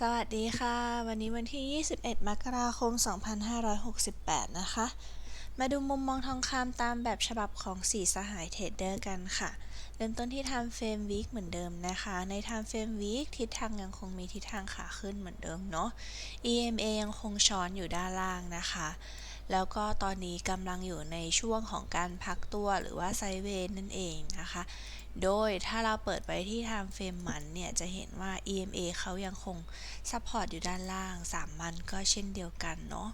สวัสดีค่ะ วันนี้วันที่ 21 มกราคม 2568 นะคะ มาดูมุมมองทองคำตามแบบฉบับของสีสหายเทรดเดอร์กันค่ะ เริ่มต้นที่ Time Frame Week เหมือนเดิมนะคะ ใน Time Frame Week ทิศทางยังคงมีทิศทางขาขึ้นเหมือนเดิมเนาะ EMA ยังคงช้อนอยู่ด้านล่างนะคะ แล้วก็ตอนนี้กำลังอยู่ในช่วงของการพักตัวหรือว่าไซเวย์นั่นเองนะคะ โดยถ้าเราเปิดไปที่ time frame มันเนี่ย จะเห็นว่า EMA เขายังคงซัพพอร์ตอยู่ด้านล่าง3มันก็เช่นเดียวกันเนาะ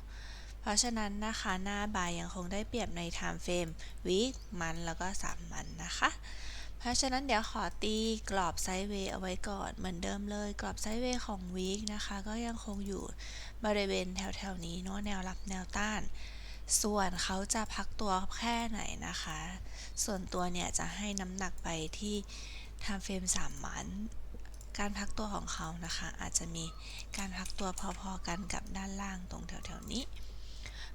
เพราะฉะนั้นนะคะ หน้าบายยังคงได้เปรียบใน time frame week มันแล้วก็3มันนะคะ เพราะฉะนั้นเดี๋ยวขอตีกรอบไซด์เวย์เอาไว้ก่อนเหมือนเดิมเลย กรอบไซด์เวย์ของ week นะคะ ก็ยังคงอยู่บริเวณแถวๆนี้เนาะแนวรับแนวต้าน ส่วนเขาจะพักตัวแค่ไหนนะคะ ส่วนตัวเนี่ยจะให้น้ำหนักไปที่ time frame 3มัน การพักตัวของเขานะคะ อาจจะมีการพักตัวพอๆกันกับด้านล่างตรงแถวๆนี้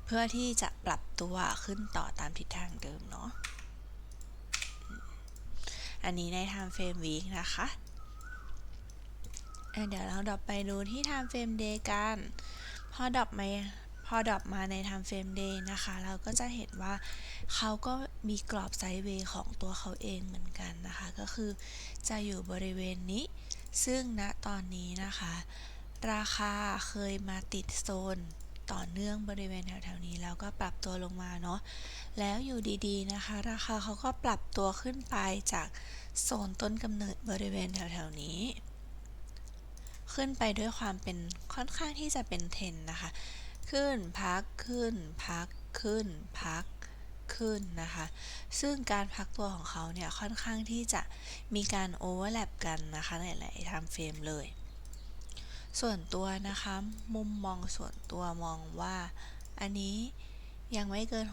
เพื่อที่จะปรับตัวขึ้นต่อตามทิศทางเดิมเนาะ อันนี้ใน time frame week นะคะเดี๋ยวเราดรอปไปดูที่ time frame day กัน พอดรอปมา พอดรอปมาใน time frame day นะคะ เราก็จะเห็นว่าเขาก็มีกรอบไซด์เวย์ของตัวเขาเองเหมือนกันนะคะ ก็คือจะอยู่บริเวณนี้ ซึ่งณตอนนี้นะคะ ราคาเคยมาติดโซนต่อเนื่องบริเวณแถวๆนี้แล้วก็ปรับตัวลงมาเนาะแล้วอยู่ดีๆนะคะ ราคาเขาก็ปรับตัวขึ้นไปจากโซนต้นกำเนิดบริเวณแถวๆนี้ ขึ้นไปด้วยความเป็นค่อนข้างที่จะเป็นเทนนะคะ ขึ้นพักขึ้น พักขึ้น พักขึ้นนะคะ ซึ่งการพักตัวของเขาเนี่ยค่อนข้างที่จะมีการโอเวอร์แลปกันนะคะในหลายไทม์เฟรมเลย ส่วนตัวนะคะมุมมองส่วนตัวมองว่าอันนี้ยังไม่เกิน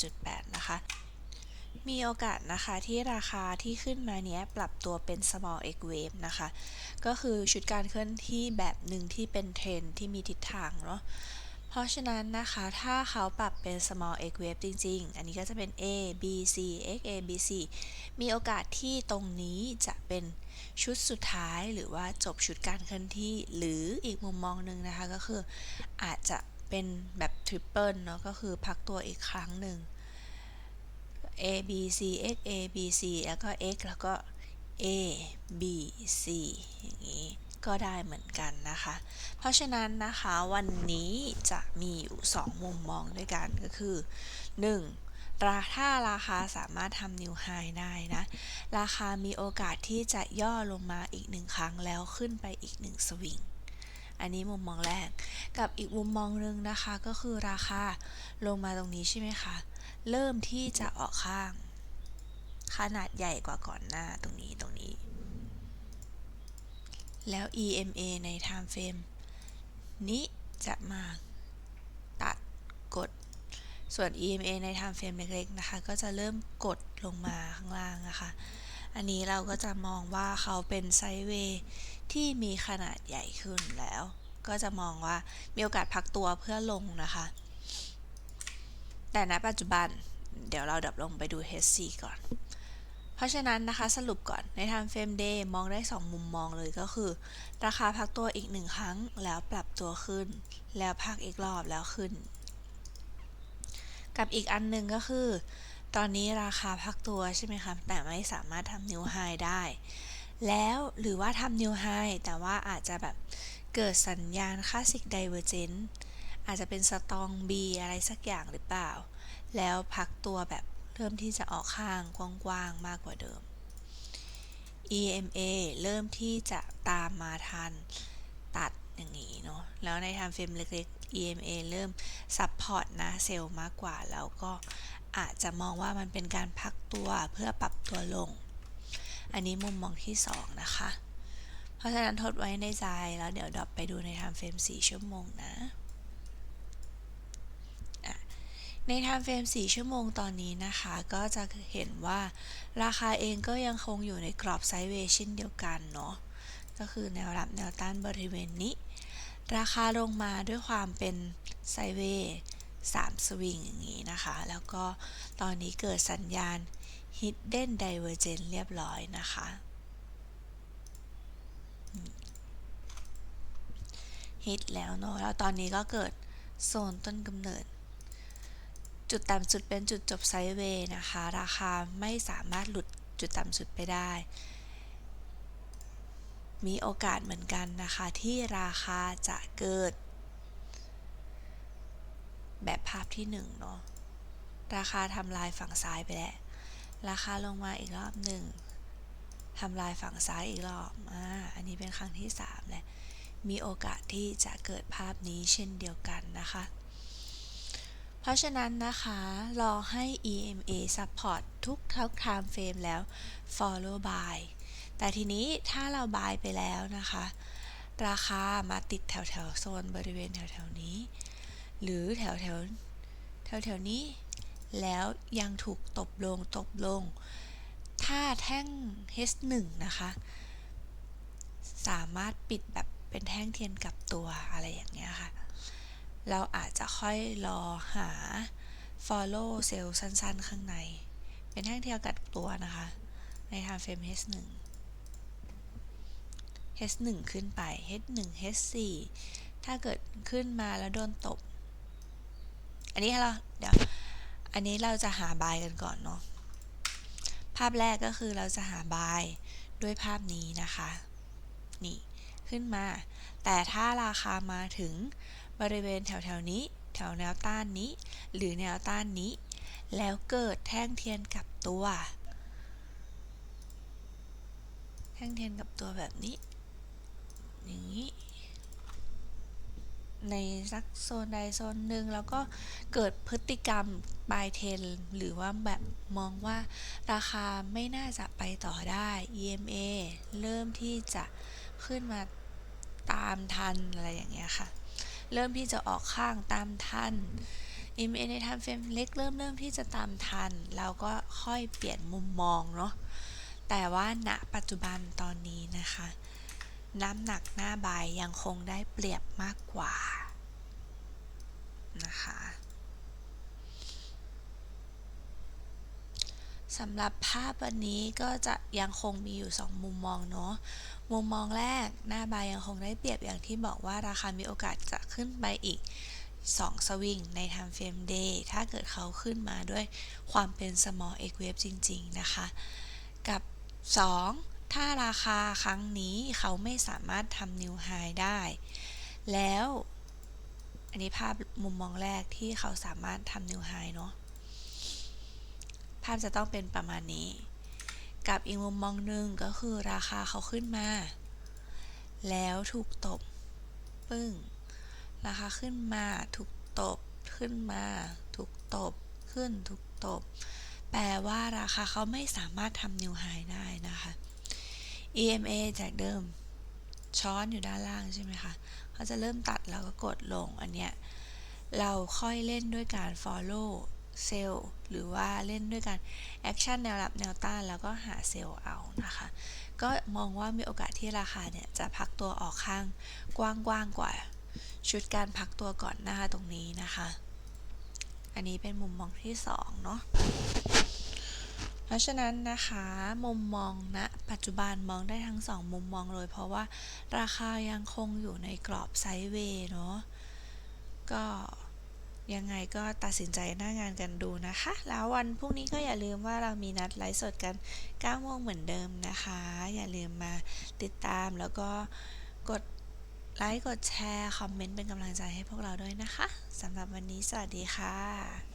61.8 นะคะ มีโอกาสนะคะที่ราคาที่ขึ้นมาเนี้ยปรับตัวเป็น small x wave นะคะ ก็คือชุดการเคลื่อนที่แบบหนึ่งที่เป็นเทรนที่มีทิศทางเนาะ เพราะฉะนั้นนะคะถ้าเขาปรับเป็น small x wave จริง ๆ อันนี้ก็จะเป็น a b c x a b c มีโอกาสที่ตรงนี้จะเป็นชุดสุดท้ายหรือว่าจบชุดการเคลื่อนที่ หรืออีกมุมมองหนึ่งนะคะก็คืออาจจะเป็นแบบทริปเปิลเนาะก็คือพักตัวอีกครั้งหนึ่ง a b c x a b c แล้วก็ x แล้วก็ a b c อย่างนี้ ก็ได้เหมือนกันนะคะ เพราะฉะนั้นนะคะวันนี้จะมีอยู่ 2 มุมมองด้วยกันก็คือ 1. ราถ้าราคาสามารถทำนิวไฮได้นะ ราคามีโอกาสที่จะย่อลงมาอีกหนึ่งครั้งแล้วขึ้นไปอีกหนึ่งสวิงอันนี้มุมมองแรก กับอีกมุมมองหนึ่งนะคะก็คือราคาลงมาตรงนี้ใช่ไหมคะ เริ่มที่จะออกข้าง ขนาดใหญ่กว่าก่อนหน้าตรงนี้ตรงนี้ แล้ว EMA ใน time frame นี้จะมาตัดกด ส่วน EMA ใน time frame เล็กๆนะคะ ก็จะเริ่มกดลงมาข้างล่างนะคะ อันนี้เราก็จะมองว่าเขาเป็นไซด์เวย์ที่มีขนาดใหญ่ขึ้นแล้ว ก็จะมองว่ามีโอกาสพักตัวเพื่อลงนะคะ แต่ณปัจจุบันเดี๋ยวเราดับลงไปดู HC ก่อน เพราะฉะนั้นนะคะสรุปก่อนใน time frame day มองได้ 2 มุมมองเลยก็คือ ราคาพักตัวอีกหนึ่งครั้งแล้วปรับตัวขึ้น แล้วพักอีกรอบแล้วขึ้น กับอีกอันหนึ่งก็คือ ตอนนี้ราคาพักตัวใช่ไหมคะแต่ไม่สามารถทำนิวไฮได้ แล้วหรือว่าทำนิวไฮแต่ว่าอาจจะแบบเกิดสัญญาณคลาสสิกไดเวอร์เจนอาจจะเป็นสตอง B อะไรสักอย่างหรือเปล่า แล้วพักตัวแบบ เริ่มที่จะออกข้างกว้างๆมากกว่าเดิม EMA เริ่มที่จะตามมาทันตัดอย่างนี้เนาะ แล้วใน time frame เล็กๆ EMA เริ่ม support นะเซลล์มากกว่า แล้วก็อาจจะมองว่ามันเป็นการพักตัวเพื่อปรับตัวลง อันนี้มุมมองที่ 2 นะคะ เพราะฉะนั้นทดไว้ในใจแล้วเดี๋ยวดรอปไปดูใน time frame 4ชั่วโมงนะ ใน time frame 4 ชั่วโมงตอนนี้นะคะ ก็จะเห็นว่าราคาเองก็ยังคงอยู่ในกรอบไซด์เวย์เช่นเดียวกันเนาะก็คือแนวรับแนวต้านบริเวณนี้ ราคาลงมาด้วยความเป็นไซด์เวย์3สวิงอย่างนี้นะคะ แล้วก็ตอนนี้เกิดสัญญาณ hidden divergence เรียบร้อยนะคะ ฮิตแล้วเนาะแล้วตอนนี้ก็เกิดโซนต้นกำเนิด จุดต่ำสุดเป็นจุดจบไซด์เวย์นะคะ ราคาไม่สามารถหลุดจุดต่ำสุดไปได้ มีโอกาสเหมือนกันนะคะ ที่ราคาจะเกิด แบบภาพที่1เนาะราคาทำลายฝั่งซ้ายไปแล้ว ราคาลงมาอีกรอบหนึ่งทำลายฝั่งซ้ายอีกรอบอ่าอันนี้เป็นครั้งที่3แล้วมีโอกาสที่จะเกิดภาพนี้เช่นเดียวกันนะคะ เพราะฉะนั้นนะคะ รอให้ EMA support ทุกทุก time frame แล้ว follow buy แต่ทีนี้ถ้าเรา buy ไปแล้วนะคะ ราคามาติดแถวแถวโซนบริเวณแถวแถวนี้ หรือแถวแถวแถวแถวนี้ แล้วยังถูกตบลงตบลง ถ้าแท่ง H1 นะคะ สามารถปิดแบบเป็นแท่งเทียนกับตัวอะไรอย่างเงี้ยค่ะ เราอาจจะค่อยรอหา follow เซลล์สั้น ๆ ข้างใน เป็นแท่งเทียนกับตัวนะคะ ใน time frame H1 H1 ขึ้นไป H1 H4 ถ้าเกิดขึ้นมาแล้วโดนตบ อันนี้เราเดี๋ยว อันนี้เราจะหาบายกันก่อนเนาะ ภาพแรกก็คือเราจะหาบายด้วยภาพนี้นะคะ นี่ ขึ้นมา แต่ถ้าราคามาถึง บริเวณแถวๆนี้ แถวแนวต้านนี้ หรือแนวต้านนี้ แล้วเกิดแท่งเทียนกับตัว แท่งเทียนกับตัวแบบนี้ อย่างนี้ ในสักโซนใดโซนหนึ่งแล้วก็เกิดพฤติกรรมบายเทนหรือว่าแบบมองว่าราคาไม่น่าจะไปต่อได้ EMA เริ่มที่จะขึ้นมาตามทันอะไรอย่างเงี้ยค่ะ เริ่มที่จะออกข้างตามทัน EMA ในทันเฟรมเล็กเริ่มเริ่มที่จะตามทัน เราก็ค่อยเปลี่ยนมุมมองเนาะแต่ว่าณปัจจุบันตอนนี้นะคะ น้ำหนักหน้าใบายยังคงได้เปรียบมากกว่านะคะ สำหรับภาพวันนี้ก็จะยังคงมีอยู่ 2 มุมมองเนาะมุมมองแรกหน้าบายยังคงได้เปรียบอย่างที่บอกว่าราคามีโอกาสจะขึ้นไปอีก 2 สวิงใน time frame day ถ้าเกิดเขาขึ้นมาด้วยความเป็น small x wave จริง ๆ นะคะ กับ 2 ถ้าราคาครั้งนี้เขาไม่สามารถทำ new high ได้ แล้ว อันนี้ภาพมุมมองแรกที่เขาสามารถทำ new high เนาะ ภาพจะต้องเป็นประมาณนี้ กับอีกมุมมองหนึ่งก็คือราคาเขาขึ้นมา แล้วถูกตบ ปึ้ง ราคาขึ้นมา ถูกตบ ขึ้นมา ถูกตบ ขึ้น ถูกตบ แปลว่าราคาเขาไม่สามารถทำ new high ได้นะคะ EMA จากเดิมช้อนอยู่ด้านล่างใช่ไหมคะเขาจะเริ่มตัดแล้วก็กดลงอันเนี้ย เราค่อยเล่นด้วยการ follow เซลล์หรือว่าเล่นด้วยการ action แนวรับแนวต้านแล้วก็หาเซลล์เอานะคะ ก็มองว่ามีโอกาสที่ราคาเนี่ยจะพักตัวออกข้างกว้างๆกว่า ชุดการพักตัวก่อนหน้าตรงนี้นะคะ อันนี้เป็นมุมมองที่2เนาะเพราะฉะนั้นนะคะมุมมองณนะปัจจุบันมองได้ทั้ง 2 มุมมองเลย เพราะว่าราคายังคงอยู่ในกรอบไซด์เวย์เนาะก็ ยังไงก็ตัดสินใจหน้างานกันดูนะคะ แล้ววันพรุ่งนี้ก็อย่าลืมว่าเรามีนัดไลฟ์สดกัน9โมงเหมือนเดิมนะคะ อย่าลืมมาติดตามแล้วก็กดไลค์ กดแชร์ คอมเมนต์เป็นกำลังใจให้พวกเราด้วยนะคะสำหรับวันนี้สวัสดีค่ะ